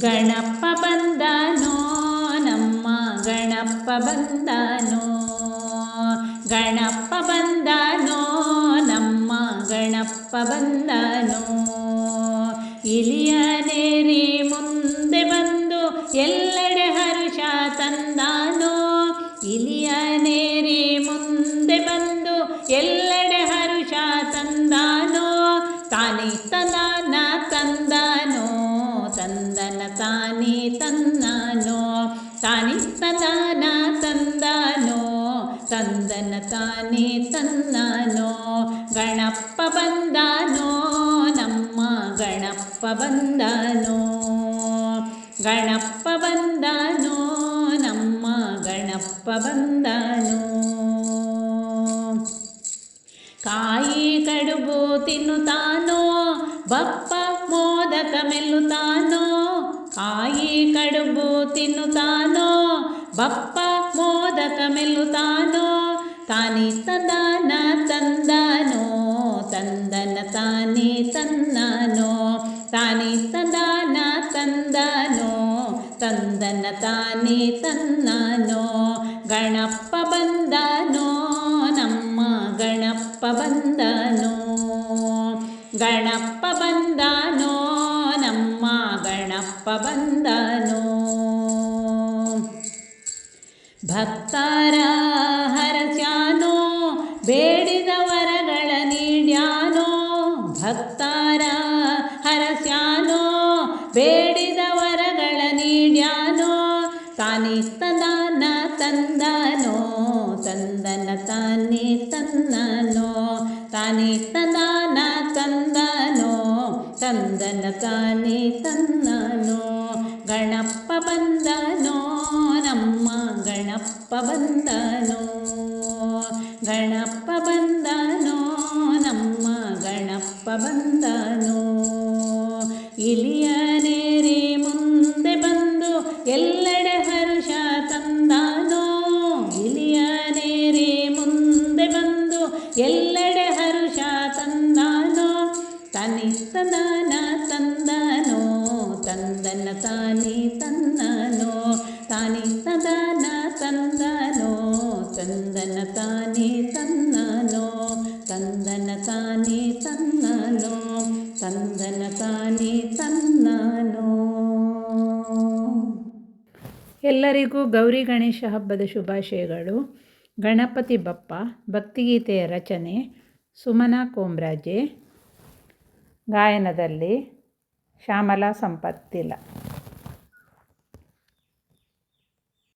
ಗಣಪ ಬಂದನೋ, ನಮ್ಮ ಗಣಪ ಬಂದನೋ. ಗಣಪ ಬಂದನೋ, ನಮ್ಮ ಗಣಪ ಬಂದನೋ. ಇಲಿಯನೇರಿ ಮುಂದೆ ಬಂದು ಎಲ್ಲೆಡೆ ಹರುಷ ತಂದಾನೋ. ಇಲಿಯನೇರಿ ಮುಂದೆ ಬಂದು ಎಲ್ಲೆಡೆ ತಾನೇ ತದಾನ? ತಂದಾನೋ ತಾನೇ ತನ್ನನೋ ಗಣಪ್ಪ ಬಂದಾನೋ? ನಮ್ಮ ಗಣಪ್ಪ ಬಂದಾನೋ? ಗಣಪ್ಪ ಬಂದಾನೋ? ನಮ್ಮ ಗಣಪ್ಪ ಬಂದಾನೋ? ಕಾಯಿ ಕಡುಬು ತಿನ್ನುತ್ತಾನೋ? ಬಪ್ಪ ಮೋದಕ ಮೆಲ್ಲುತ್ತಾನೋ? ಕಾಯಿ ಕಡುಬು ತಿನ್ನುತ್ತಾನೋ? ಬಪ್ಪ ಮೋದಕ ಮೆಲ್ಲುತ್ತಾನೋ ತಾನೇ ತಂದಾನ ತಂದಾನೋ ತಂದನ ತಾನೇ ತನ್ನಾನೋ ತಾನೇ ತಂದಾನ ತಂದಾನೋ ತಂದನ ತಾನೇ ತನ್ನಾನೋ ಗಣಪ ಬಂದಾನೋ ನಮ್ಮ ಗಣಪ ಬಂದನೋ ಗಣಪ ಬಂದನೋ ನಮ್ಮ ಗಣಪ ಬಂದನೋ ಭಕ್ತರ ಹರಸ್ಯಾನೋ ಬೇಡಿದ ವರಗಳ ನೀಡ್ಯಾನೋ. ಭಕ್ತರ ಹರಸ್ಯಾನೋ ಬೇಡಿದ ವರಗಳ ನೀಡ್ಯಾನೋ. ತಾನೇ ತದಾನ, ತಂದನೋ ತಾನೇ ತನ್ನನೋ. ತಾನೇ ತದಾನ, ತಂದನೋ ತಾನೇ ತನ್ನನೋ. ಗಣಪ್ಪ ಬಂದನೋ ಗಣಪ ಬಂದನೋ, ಗಣಪ್ಪ ಬಂದನೋ, ನಮ್ಮ ಗಣಪ್ಪ ಬಂದನೋ. ಇಲಿಯನೇರಿ ಮುಂದೆ ಬಂದು ಎಲ್ಲೆಡೆ ಹರುಷ ತಂದಾನೋ. ಇಲಿಯನೇರಿ ಮುಂದೆ ಬಂದು ಎಲ್ಲೆಡೆ ಹರುಷ ತಂದಾನೋ. ತನಿ ತದಾನ, ತಂದನೋ ತಾನೇ ತನ್ನನೋ ತಾನೇ ತಂದನೋ ತಂದನ ತಾನೇ ತನ್ನನೋ ತಂದನ ತಾನೇ ತನ್ನನೋ ತಂದನ ತಾನೇ ತನ್ನನೋ. ಎಲ್ಲರಿಗೂ ಗೌರಿ ಗಣೇಶ ಹಬ್ಬದ ಶುಭಾಶಯಗಳು. ಗಣಪತಿ ಬಪ್ಪ, ಭಕ್ತಿಗೀತೆಯ ರಚನೆ, ಸುಮನಾ ಕೋಮ್ರಾಜೆ, ಗಾಯನದಲ್ಲಿ ಶ್ಯಾಮಲಾ ಸಂಪತ್ತಿಲ